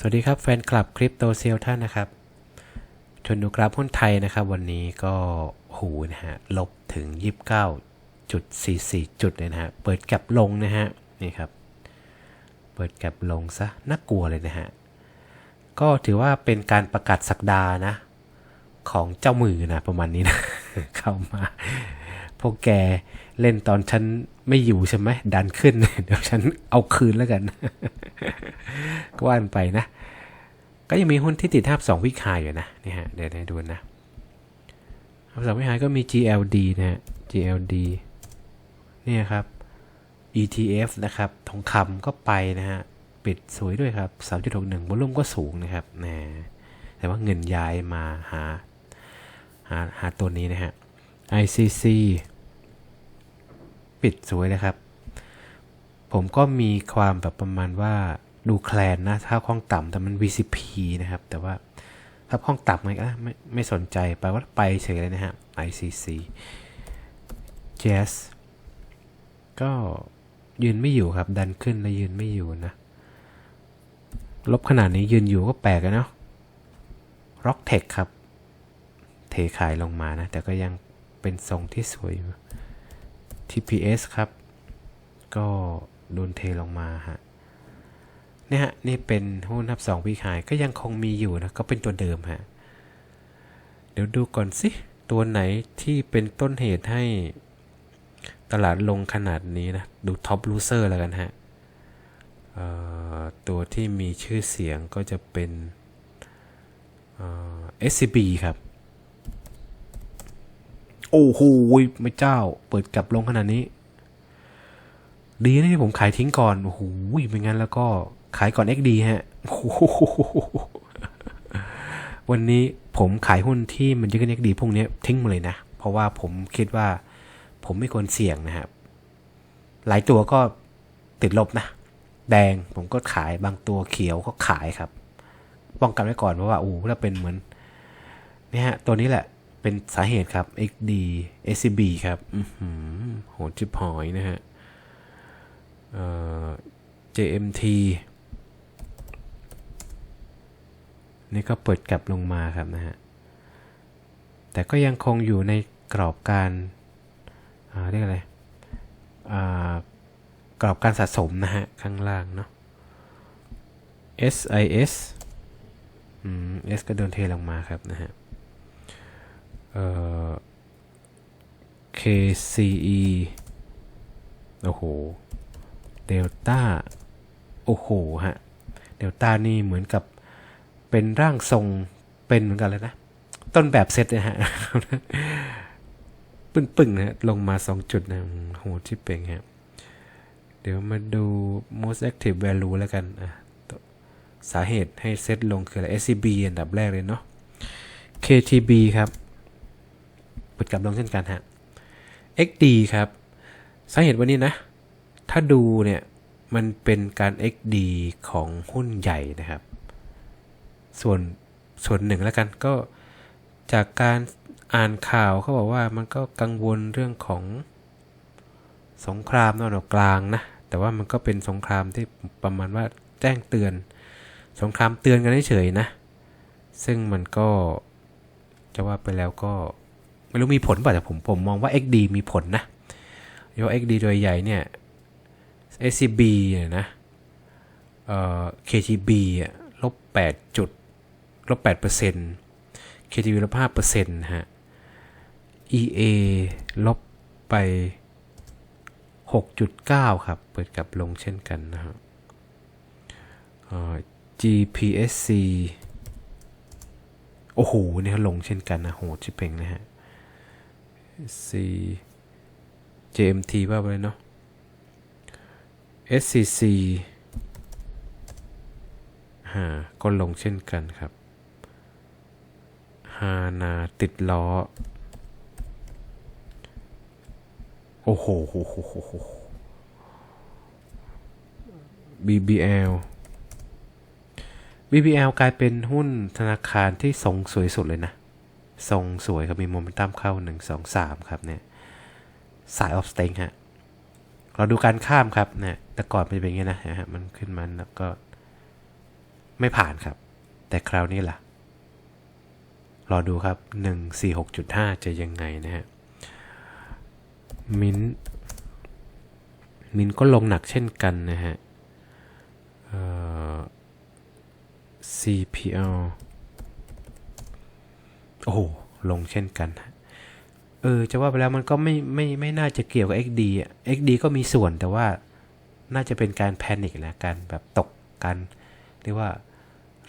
สวัสดีครับแฟนคลับคริปโตเซลท่านนะครับชวนดูกราฟหุ้นไทยนะครับ วันนี้ก็หูนะฮะลบถึง 29.44 จุดเลยนะฮะ เปิดแก็บลงนะฮะ นี่ครับ เปิดแก็บลงซะ น่ากลัวเลยนะฮะ ก็ถือว่าเป็นการประกาศสักดานะ ของเจ้ามือนะ ประมาณนี้นะ เข้ามา พวกแกเล่นตอนฉันไม่อยู่ใช่ไหมดันขึ้น เดี๋ยวฉันเอาคืนแล้วกันก็ว่านไปนะ ก็ยังมีหุ้นที่ติดทับสองวิคายอยู่นะนี่ฮะเดี๋ยวให้ดูนะทับสองวิคายก็มี GLD นะฮะ GLD เนี่ยครับ ETF นะครับทองคำก็ไปนะฮะปิดสวยด้วยครับ3.61วอลุ่มก็สูงนะครับนะแต่ว่าเงินย้ายมาหาหาหาตัวนี้นะฮะ ICC ปิดสวยนะครับ ผมก็มีความแบบประมาณว่าดูแคลนนะ ถ้าห้องต่ำแต่มัน VCP นะครับ แต่ว่าถ้าห้องต่ำไงก็ไม่ไม่สนใจไปว่าไปเฉยเลยนะฮะ ICC Jazz ก็ยืนไม่อยู่ครับ ดันขึ้นแล้วยืนไม่อยู่นะ ลบขนาดนี้ยืนอยู่ก็แปลกนะ Rock Tech ครับ เทขายลงมานะ แต่ก็ยัง เป็นทรงที่สวย TPS ครับ ก็โดนเทลงมาฮะเนี่ยฮะ นี่เป็นหุ้นทับสองวีขายก็ยังคงมีอยู่นะ ก็เป็นตัวเดิมฮะ เดี๋ยวดูก่อนสิ ตัวไหนที่เป็นต้นเหตุให้ตลาดลงขนาดนี้นะ ดูท็อปลูเซอร์แล้วกันฮะตัวที่มีชื่อเสียงก็จะเป็น SCB ครับ โอ้โหไม่เจ้า เปิดกลับลงขนาดนี้ ดีนะที่ผมขายทิ้งก่อน โอ้โหไม่งั้นแล้วก็ขายก่อน XD ฮะวันนี้ผมขายหุ้นที่มันจะขึ้น XD พวกนี้ทิ้งมาเลยนะ เพราะว่าผมคิดว่า ผมไม่ควรเสี่ยงนะครับ หลายตัวก็ติดลบนะ แดงผมก็ขายบางตัวเขียวก็ขายครับ ป้องกันไว้ก่อนเพราะว่าโอ้ถ้าเป็นเหมือนนี่ฮะตัวนี้แหละ เป็นสาเหตุครับ XD SCB ครับโหจิบหอยนะฮะ JMT นี่ก็เปิดกลับลงมาครับนะฮะ แต่ก็ยังคงอยู่ในกรอบการเรียกอะไรกรอบการสะสมนะฮะ ข้างล่างเนาะ SIS อืม S ก็โดนเทลงมาครับนะฮะ เออ KCE โอ้โห เดลต้า โอ้โห ฮะ เดลต้านี่เหมือนกับเป็นร่างทรง เป็นเหมือนกันเลยนะ ต้นแบบเซตนะฮะ ปึ้งๆนะลงมา2จุดนะ โหที่เป็นฮะ เดี๋ยวมาดู most active value แล้วกัน อะ สาเหตุให้เซตลงคืออะไร SCB อันดับแรกเลยเนาะ KTB ครับ ปิดกลับลงเช่นกันฮะ XD ครับสาเหตุวันนี้นะ ถ้าดูเนี่ยมันเป็นการ XD ของหุ้นใหญ่นะครับ ส่วนส่วนหนึ่งแล้วกันก็จากการอ่านข่าวเขาบอกว่ามันก็กังวลเรื่องของสงครามนอกกลางนะ แต่ว่ามันก็เป็นสงครามที่ประมาณว่าแจ้งเตือน สงครามเตือนกันเฉยๆนะ ซึ่งมันก็จะว่าไปแล้วก็ ไม่รู้มีผลป่ะแต่ผมผมมองว่า XD มีผลนะยก XD โดยใหญ่เนี่ย SCB เนี่ยนะเอ่อ KTB ลบ8จุดลบ8เปอร์เซ็นต์ KTB ลบ5เปอร์เซ็นต์ฮะ EA ลบไป 6.9 ครับ เปิดกลับลงเช่นกันนะครับ GPSC โอ้โหนี่ลงเช่นกันนะโหชิเป่งนะฮะ C JMT ว่าไปเลยเนาะ SCC ฮะก็ลงเช่นกันครับฮานาติดล้อ โอ้โหโหโหโหโห BBL BBL กลายเป็นหุ้นธนาคารที่ทรงสวยสุดเลยนะ ทรงสวยครับมีโมเมนตัมเข้า 1 2 3 ครับเนี่ยสายออฟสเต็งฮะเราดูการข้ามครับเนี่ยแต่ก่อนเป็นอย่างนี้นะฮะมันขึ้นมาแล้วก็ไม่ผ่านครับ แต่คราวนี้ล่ะรอดูครับ 146.5 จะยังไงนะฮะมินมินก็ลงหนักเช่นกันนะฮะเอ่อ CPL โอ้โหลงเช่นกัน เออ จะว่าไปแล้วมันก็ไม่ไม่ไม่น่าจะเกี่ยวกับ XD อะ XD ก็มีส่วนแต่ว่าน่าจะเป็นการแพนิคนะ การแบบตกกันเรียกว่า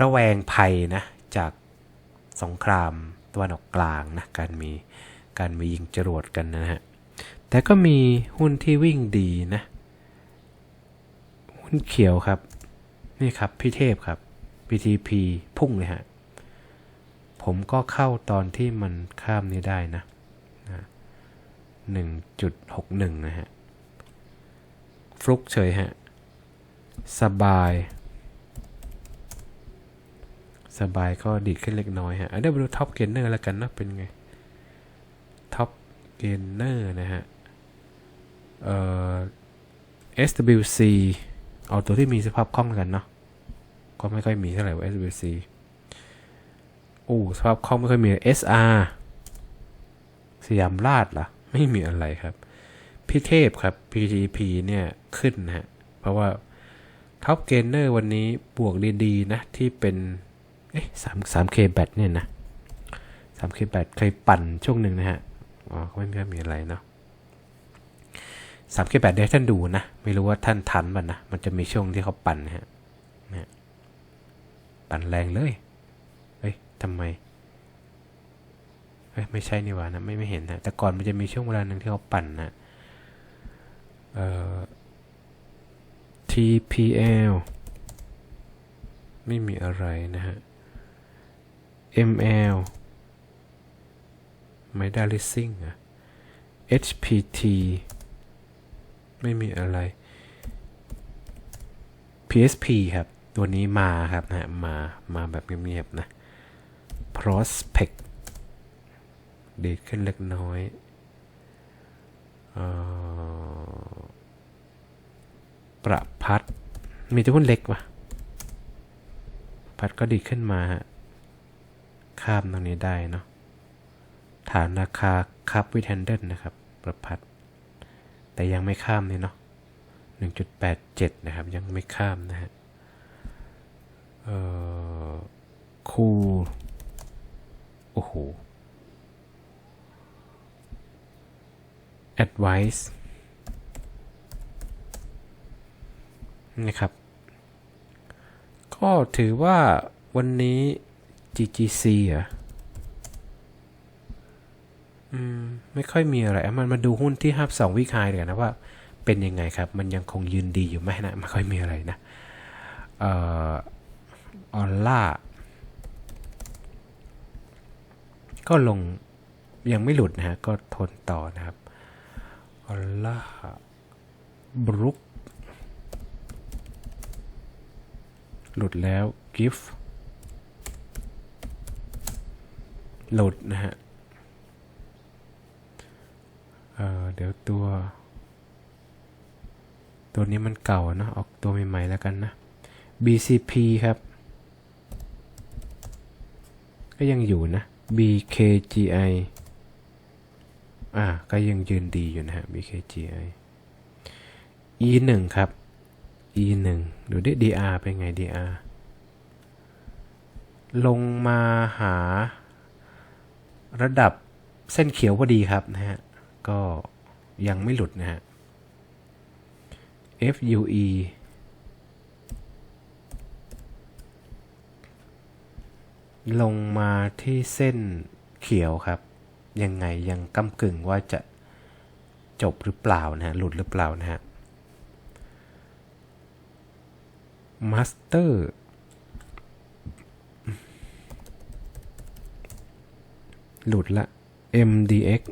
ระแวงภัยนะ จากสงครามตะวันออกกลางนะ การมีการมียิงจรวดกันนะฮะ แต่ก็มีหุ้นที่วิ่งดีนะ หุ้นเขียวครับ นี่ครับ พี่เทพครับ PTP พุ่งเลยฮะ ผมก็เข้าตอนที่มันข้ามนี้ได้นะหนึ่งจุดหกหนึ่งนะฮะ ฟลุกเฉยฮะ สบาย สบายก็ดีขึ้นเล็กน้อยฮะ เดี๋ยวมาดูท็อปเกนเนอร์แล้วกันนะเป็นไง ท็อปเกนเนอร์นะฮะ เอ่อ SWC เอาตัวที่มีสภาพคล่องกันเนาะ ก็ไม่ค่อยมีเท่าไหร่ว่า SWC อู้สภาพคล่องไม่ค่อยมี SR สยามราชล่ะ ไม่มีอะไรครับ พี่เทพครับ PTP เนี่ยขึ้นนะฮะ เพราะว่าท็อปเกนเนอร์วันนี้บวกดีๆนะ ที่เป็นเอ๊ะสามสามเคแบตเนี่ยนะสามเคแบตเคยปั่นช่วงหนึ่งนะฮะ อ๋อก็ไม่มีอะไรเนาะสามเคแบตเดี๋ยวท่านดูนะ ไม่รู้ว่าท่านทันมันนะ มันจะมีช่วงที่เขาปั่นนะฮะปั่นแรงเลย ทำไมเฮ้ยไม่ใช่นี่หว่านะไม่ไม่เห็นนะแต่ก่อนมันจะมีช่วงเวลาหนึ่งที่เขาปั่นนะเอ่อ TPL ไม่มีอะไรนะฮะ ML ไม่ได้ leasing อะ HPT ไม่มีอะไร PSP ครับ ตัวนี้มาครับนะมา มาแบบเงียบๆนะ Prospect ดีดขึ้นเล็กน้อยออประพัด มีแต่หุ้นเล็กวะพัดก็ดีขึ้นมา ข้ามตรงนี้ได้เนาะฐานราคาคับวิแทนเดิลนะครับ ประพัด แต่ยังไม่ข้ามนี่เนาะ1.87 นะครับ ยังไม่ข้ามนะฮะ เอ่อ คูโอ้โห advice นะครับ ก็ถือว่าวันนี้ GGC อะอืม ไม่ค่อยมีอะไร มันมาดูหุ้นที่ฮับสองวิคายเลยนะว่าเป็นยังไงครับ มันยังคงยืนดีอยู่ไหมนะ ไม่ค่อยมีอะไรนะ เอ่อออลล่า ก็ลงยังไม่หลุดนะฮะ ก็ทนต่อนะครับอลลาบรุก หลุดแล้วกิฟหลุดนะฮะเเดี๋ยวตัว ตัวนี้มันเก่าเนอะออกตัวใหม่ๆแล้วกันนะ BCP ครับ ก็ยังอยู่นะ BKGI อ่า ก็ยังยืนดีอยู่นะฮะ BKGI E1 ครับ E1 ดูดิ DR เป็นไง DR ลงมาหาระดับเส้นเขียวพอดีครับนะฮะ ก็ยังไม่หลุดนะฮะ FUE ลงมาที่เส้นเขียวครับ ยังไงยังก้ากึ่งว่าจะจบหรือเปล่านะฮะหลุดหรือเปล่านะฮะมาสเตอร์หลุดละ MDX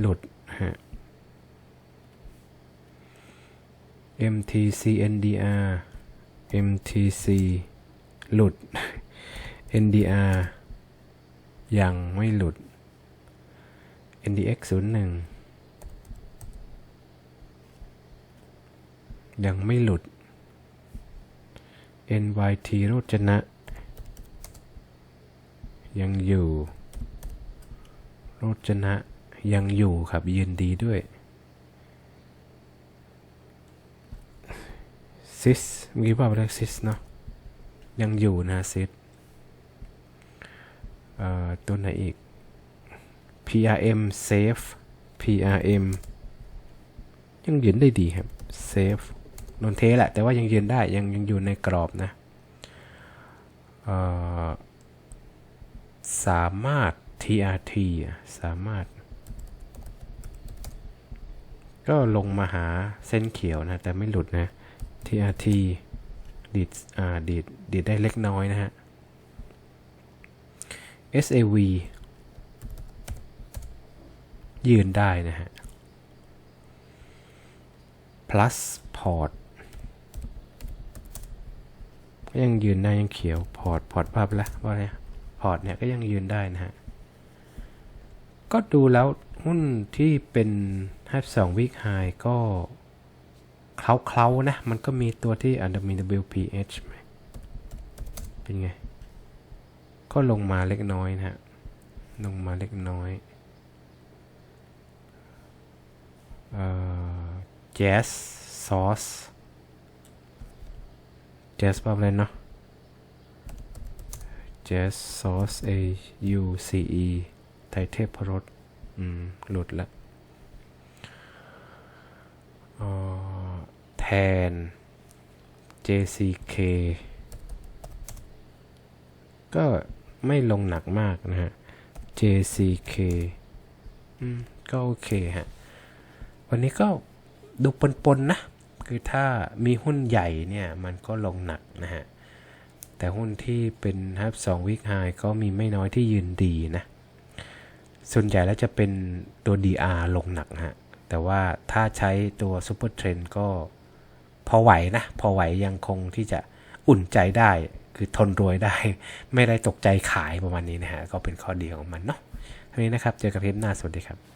หลุดฮะ MTC NDR MTC หลุด NDR ยังไม่หลุด NDX 01 ยังไม่หลุด NYT โรจนะ ยังอยู่โรจนะยังอยู่ครับยืนดีด้วยซิสเมื่อกี้ว่าไปแล้วซิสเนาะยังอยู่นะซิส ตัวไหนอีก PRM safe PRM ยังยืนได้ดีครับ safe นนเทแหละ แต่ว่ายังยืนได้ยังยังอยู่ในกรอบนะสามารถ TRT อะสามารถ ก็ลงมาหาเส้นเขียวนะ แต่ไม่หลุดนะ TRT ดีดอ่าดีดดีดได้เล็กน้อยนะฮะ SAV ยืนได้นะฮะ plus port ก็ยังยืนได้ยังเขียวพอร์ตพอร์ตภาพละว่าไงพอร์ตเนี่ยก็ยังยืนได้นะฮะ ก็ดูแล้วหุ้นที่เป็น have 2 week high ก็เคล้าๆนะ มันก็มีตัวที่อาจจะมี WPH ไหมเป็นไง ก็ลงมาเล็กน้อยนะฮะลงมาเล็กน้อยเอ่อ Jazz Sauce Jazz แปลว่าะเนาะ Jazz Sauce A U C E ไทยเทพรสอืม หลุดละแทน JCK ก็ ไม่ลงหนักมากนะฮะ JCK อืม ก็โอเคฮะ วันนี้ก็ดูปนๆนะ คือถ้ามีหุ้นใหญ่เนี่ย มันก็ลงหนักนะฮะ แต่หุ้นที่เป็นฮับ2 week high ก็มีไม่น้อยที่ยืนดีนะ ส่วนใหญ่แล้วจะเป็นตัว DR ลงหนักฮะ แต่ว่าถ้าใช้ตัว Super Trend ก็พอไหวนะ พอไหวยังคงที่จะอุ่นใจได้ คือทนรวยได้ ไม่ได้ตกใจขายประมาณนี้นะฮะก็เป็นข้อดีของมันเนาะทีนี้นะครับ เจอกับเทปหน้าสวัสดีครับ